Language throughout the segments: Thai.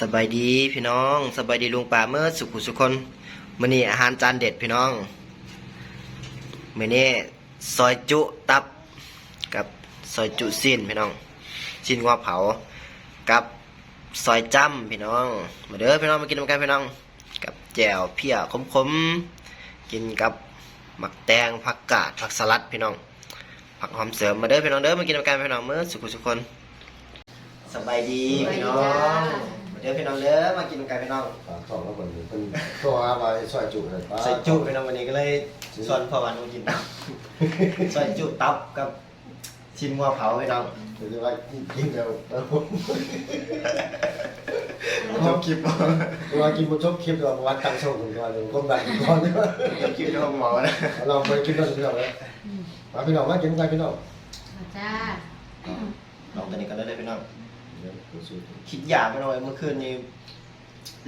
สบายดีพี่น้องสบายดีลุงป่าเมื่อสุขุสุคนมื้อนี้อาหารจานเด็ดพี่น้องมื้อนี้ซอยจุตับกับซอยจุสิ้นพี่น้องสิ้นงัวเผา กับซอยจ้ำพี่น้อง มาเด้อพี่น้องมากินกันพี่น้อง กับแจ่วเพียขมๆกินกับหมักแตงผักกาดผักสลัดพี่น้อง ผักหอมเสริมมาเด้อพี่น้องเด้อมากินกันพี่น้องเมื่อสุขุสุคนสบายดีพี่น้อง เด้อพี่น้องเด้อมากินกันพี่น้องปากท้องแล้วคนเป็นตัวมาซอยจุเลยป้าใส่จุพี่น้องวันนี้ก็เลยชวนพ่อวันมากินใส่จุตับกับชิ้นงัวเผาพี่น้องหรือว่ากินแล้วแล้วผมชอบคลิปว่ากินบนชอบคลิปเราวัดตังโชคกันก่อนเลยก้มดันก่อนชอบคลิปที่ห้องหมอนะเราไปกินเราสุดยอดเลยมาพี่น้องมากินกันพี่น้องมาจ้าลองตัวนี้กันเลยพี่น้องเดี๋ยวดูสูตร คิดอยากไปหน่อยเมื่อคืนนี้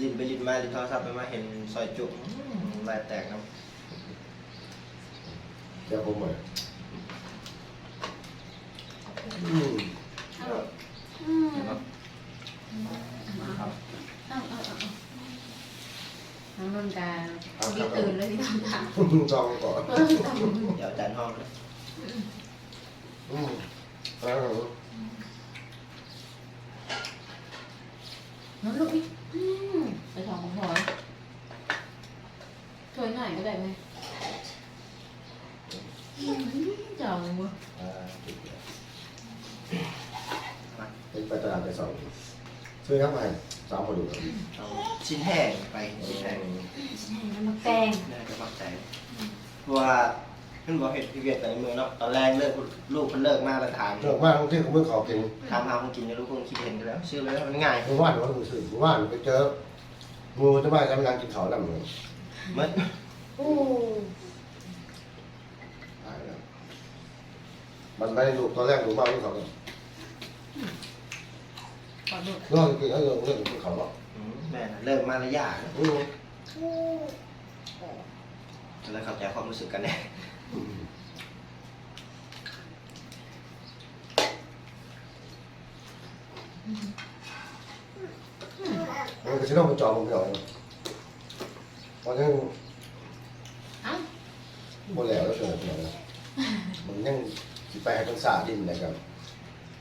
ลินไปลินมาลินโทรศัพท์ไปมาเห็นซอยจุลายแตกครับเดี๋ยวผมเหมือนอืมอาอืมเอาเอาเอาเอาเอาน้องนนท์การมีตื่นเลยที่ทำทางจองก่อนเออทำเดี๋ยวจานห้องนะอืมเออ น้องลูกอีกอืมไปสองของพลอยถ้วยหน่อยก็ได้ไหมอืมจังวะอ่าเป็นไปตลาดไปสองซื้อครับไปสามคนดูครับเอาชิ้นแห้งไปชิ้นแห้งใช่น้ำมันแตงน่าจะมักใจเพราะว่า เพิ่นบอกเห็นพีเวียดแต่ในเมืองเนาะตอนแรกเลิกลูกเพิ่นเลิกมาแล้วถามเรื่องมากที่เขาเมื่อเขากินถามหาของกินเนี่ยลูกคงคิดเห็นกันแล้วชื่อเลยว่ามันง่ายเมื่อวานวันรู้สึกเมื่อวานไปเจองูที่บ้านกำลังกินเขาแล้วเหมือนมันโอ้ตายแล้วมันไม่ได้ดูตอนแรกดูมากที่เขาเลยขอดูนอกจากกินแล้วเรื่องเรื่องกินเขาหรอกอืมแม่น่ะเลิกมาแล้วยากนะอืมแล้วเข้าใจความรู้สึกกันแน่ มันก็จะต้องไปจองมันก่อนเพราะฉะนั้นเอ้าหมดแล้วแล้วเกิดอะไรมันยังสิไปให้ต้องสาดินนะครับ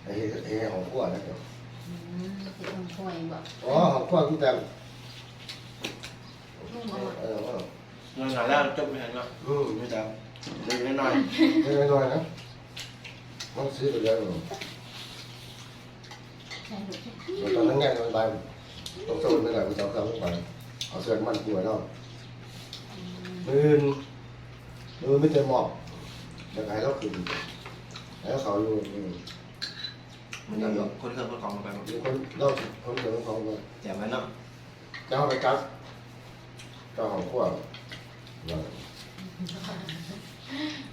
ไอ้ไอ้ของขั้วนะครับอืมสิองพลอยบอกอ๋อของขั้วที่แต่นุ่มเอามาเออว่าเงินหาแล้วจบไปเห็นเนาะอืมไม่จำ เล็กน้อยไม่ไม่น้อยนะมันซื้อไปแล้วใช่ลูกตอนนั้นไงมันไปตกโซนไม่ไหลไปจองเขาไปเอาเสื้อมันกลัวเนาะมือนมือไม่เต็มหมอกอยากให้เราขึ้นแล้วเขาอยู่อืมๆมันก็คนเคยคนของลงไปหมดมีคนเราคนเดียวของเราแต่มันเนาะเจ้าไปกักเจ้าของขั้วว่า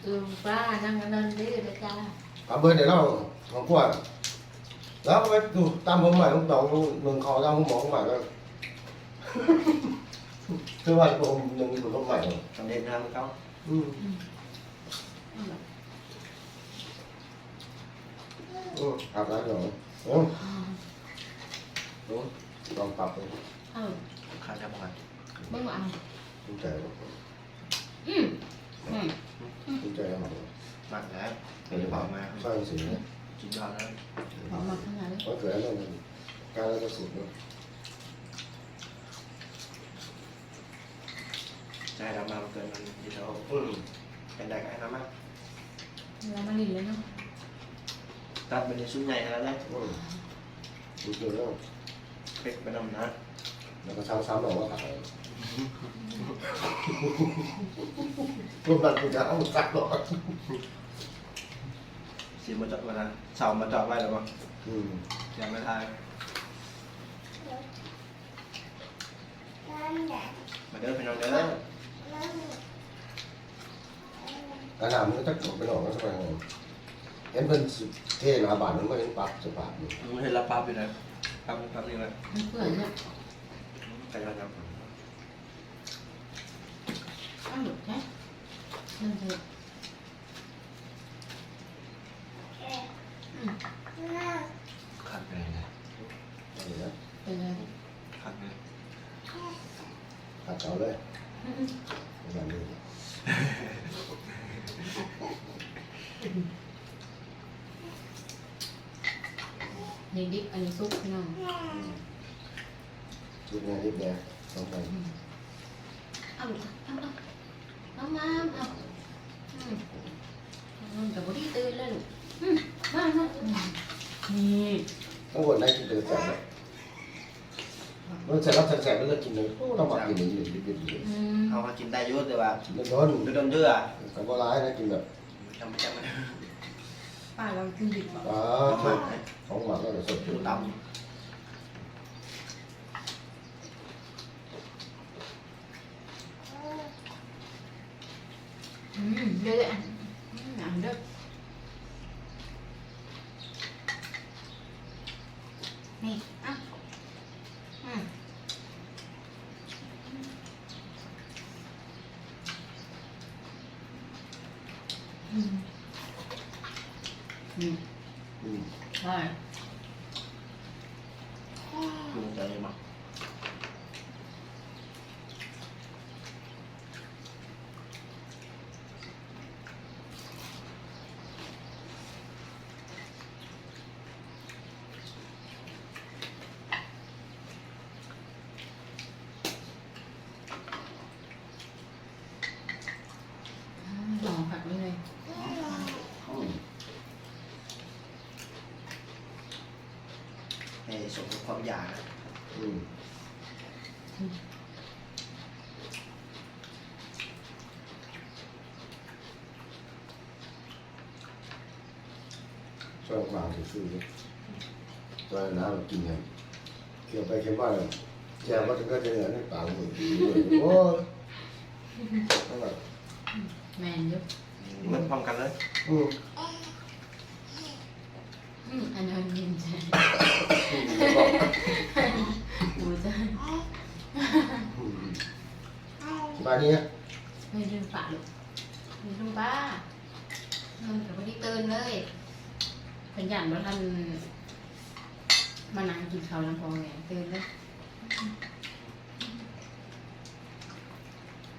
ลุงป้านั่งกันนั่นดื้อเลยจ้าเอาเบอร์เดี๋ยวเราของขั้วแล้วไปดูตามผมใหม่ลุงตองเมืองคอตามผมบอกใหม่ก็คือว่าผมยังมีคนใหม่เลยสำเร็จนะครับเขาอืมอืมอาบน้ำก่อนเออดูลองปรับดูเอ้าข้าวจะบอกเบิ่งว่าเอาดูใจดูอืม อืมดูใจมากหมักแล้วเดี๋ยวบอกมาสร้างสิ่งนี้จุดยอดแล้วเอามาข้างในเพราะเกิดอะไรขึ้นการเราจะสุดเนาะใจเรามาเกินมันดีเท่าเป็นได้กันนะมั้งเรามาลินเลยเนาะตัดเป็นชุดใหญ่แล้วนะอืมดูเจอแล้วเป็กไปนำนะ แล้วก็ซ้ำซ้ำหรอกว่าขายรวมกันกูจะเอาซักหรอกสีมาจอดมาละเสามาจอดไว้แล้วมั้งอืมยังไม่ทายมาเด้อพี่น้องเด้ออาหารมันก็จะจบไปหรอกนะสมัยนั้นเห็นเพิ่นสิเท่หนาบาทมันก็เห็นปักจะบาทนี่มึงเห็นละปั๊บอยู่นะปั๊บปั๊บนี่เลยมันเปื่อยเนี่ย ใครจะทำอ้าวหลุดใช่นั่นเถอะขาดไปไหนนะนี่นะเป็นไงขัดตัดเอาเลยอย่างนี้นี่ดิบอันนี้ซุปพี่ น้องชุดนี้รีบแดงสองไปเอาลูกเอาเอาเอามาเอาอืมมันกับบอดี้ตื่นแล้วลูกอืมมามาอืมนี่ทั้งหมดได้กินเดือดแสบเลยมันแสบแล้วแสบแล้วกินเลยต้องมากินอย่างนี้รีบๆเลยอืมเอามากินได้อยุ่แต่ว่าไม่โดนดูดมเดือกับว่าร้ายนะกินแบบจำจำมันป้าเรากินดิบบ่อ่าชอบของหมักแล้วก็สดดูชื่นต่อื เดี๋ยวเดี๋ยวอันอืมอันเด้อนี่อะอืมอืมอืมอืมใช่ำดูใจมั้ง หอมผัดไว้เลย อืม ให้สมกับความอ ยากนะอืมชอบมากที่สุดเลยตอนน้ำกินกันเกี่ยวไปเกี่ยวมาเลยแจ่วก็จะก็จะเหนือในปากมือโอ้ยนั่นแหละแมนเยอะเหมือนพร้อมกันเลยอืมอืมอันนั้นยินใจ อืมแล้วก็หูใจอืมบานนี้นะไม่ลืมปะลูกไม่ลืมป้ามันกับพอดีเตือนเลยเป็นอย่างว่าท่านมานั่งกินข้าวน้ำพองไงเตือนเลย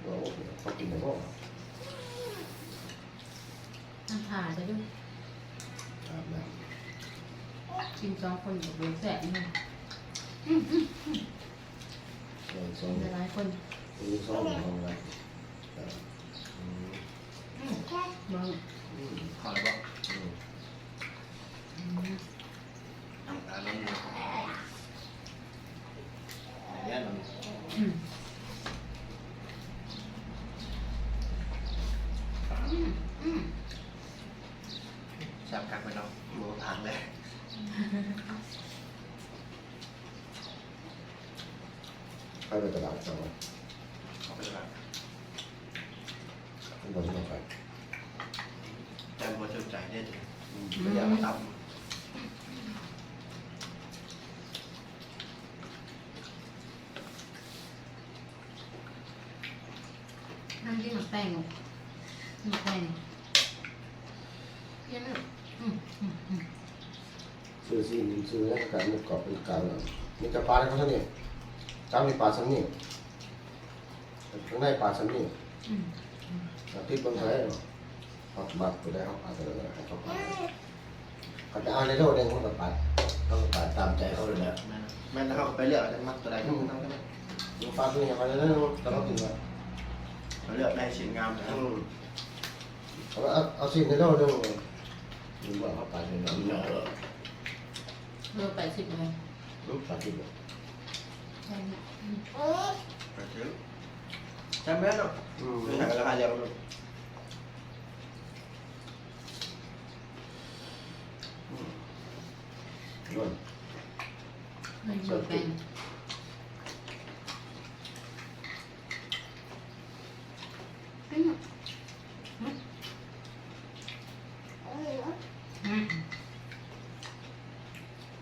โอ้โหเขากินอะไรบ้างน้ำผ่าจะดูอาบน้กินสองคนกับเบลแสบนี่ำเออสองจะหลายคนมีสองหนึ่งสองนะไรอืมบางอืมขอเลยบอก อืม ทำการน้ำมันเนี่ยมัน อืมอืมอืม แซ่บกักไปเนาะหมูทางเลย ไปไปตลาดสองเอาไปเลยทุกวันนี้ไปใจบัวเชื่อใจได้เลยอืมไม่อยากมาตน้ำจิ้มหมักแป้งลูกหมักแป้งเยี่ยมเลยอืมอืมอืม ซื้อซีนซื้อแล้วก็มีกรอบเป็นกลางอะมีแต่ปลาเขาเท่านี้ จ้ามีปลาสันนี่ข้างในปลาสันนี่อืมติดบนไทยเนาะเขาบักไปได้เขาปลาตัวนั้นให้เขาปลาเขาจะอ่านในโลกเองเขาก็ปลาเขาก็ปลาตามใจเขาเลยนะำแม่นแม่นแล้วเขาก็ไปเลือกจะมักตัวใดก็ต้องก็ได้ดูปลาตัวนี้มาเลยนะตลอดถึงว่าเขาเลือกได้ชิ้นงามนะอืมเอาเอาเอาซีนในโลกเรื่องดูว่าเขาปลาเป็นน้ำเนาะเบอร์แปดสิบเลยรูปปลาที่แบบใช่ไหมอืมไปซื้อ จำแม่นเนาะ อืม ไม่ใช่ราคาเดียวกัน นวล มันอยู่แป้งอืมอืมอืม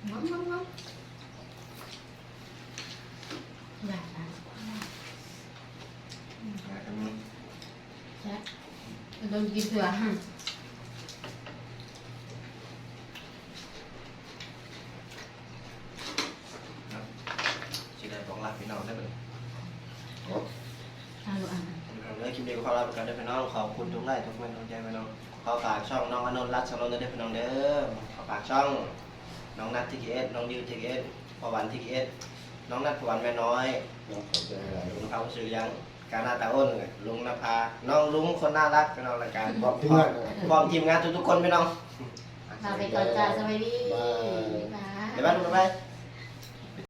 งงงงงอยากนะ แซ่บโดนกินเถื่อฮะสิได้บอกน้องได้เป็นเนาะเอาลูกอะเนื้อคลิปนี้ก็ขอลาไปก่อนเด้อพี่น้องขอบคุณทุกไลค์ทุกเมนทุกใจพี่น้องขอฝากช่องน้องอนนท์รัตน์สำรองเด้อพี่น้องเด้อขอฝากช่องน้องนัททีเอสน้องดิวทีเอสพอวันทีเอสน้องนัทพวันแม่น้อยเนาะขอบใจหลายลุงเขาชื่อยัง การหน้าตาอ้นลุงนภา น้องลุงคนน่ารักพี่น้องรายการบอกที่งานนะพร้อมทีมงานทุกๆคนพี่น้อง ลาไปก่อนจ้าสวัสดีบายบ๊ายบาย เดี๋ยวบ้านดูไปบ